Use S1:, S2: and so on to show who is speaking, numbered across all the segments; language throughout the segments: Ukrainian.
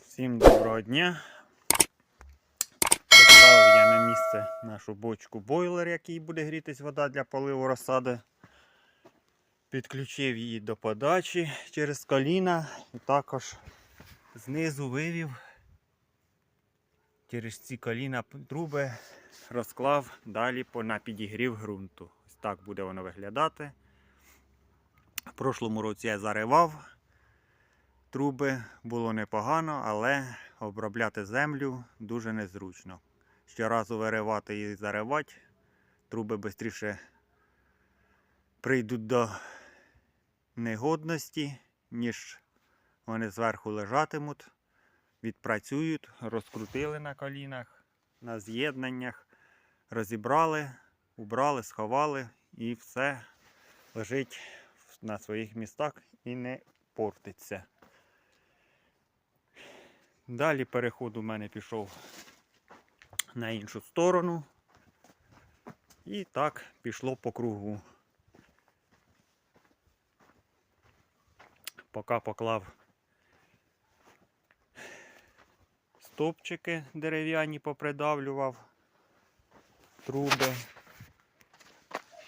S1: Всім доброго дня. Поставив я на місце нашу бочку бойлер, який буде грітись вода для поливу розсади. Підключив її до подачі через коліна і також знизу вивів через ці коліна труби, розклав далі на підігрів ґрунту. Ось так буде воно виглядати. В прошлому році я заривав труби було непогано, але обробляти землю дуже незручно. Щоразу виривати і заривати, труби швидше прийдуть до негодності, ніж вони зверху лежатимуть, відпрацюють, розкрутили на колінах, на з'єднаннях, розібрали, убрали, сховали і все лежить на своїх містах і не портиться. Далі переход у мене пішов на іншу сторону. І так пішло по кругу. Поки поклав стопчики дерев'яні попридавлював труби,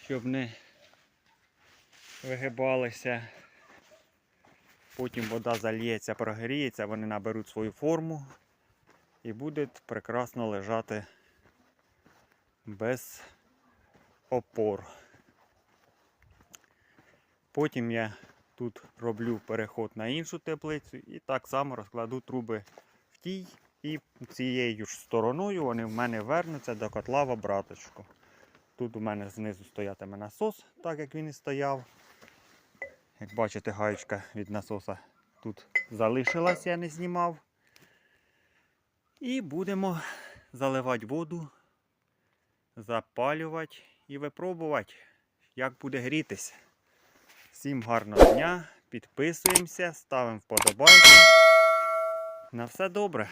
S1: щоб не вигибалися. Потім вода зальється, прогріється, вони наберуть свою форму і будуть прекрасно лежати без опор. Потім я тут роблю переход на іншу теплицю і так само розкладу труби в тій і цією ж стороною вони в мене вернуться до котла в обраточку. Тут у мене знизу стоятиме насос, так як він і стояв. Як бачите, гаєчка від насоса тут залишилась, я не знімав. І будемо заливати воду, запалювати і випробувати, як буде грітись. Всім гарного дня, підписуємося, ставимо вподобайки. На все добре.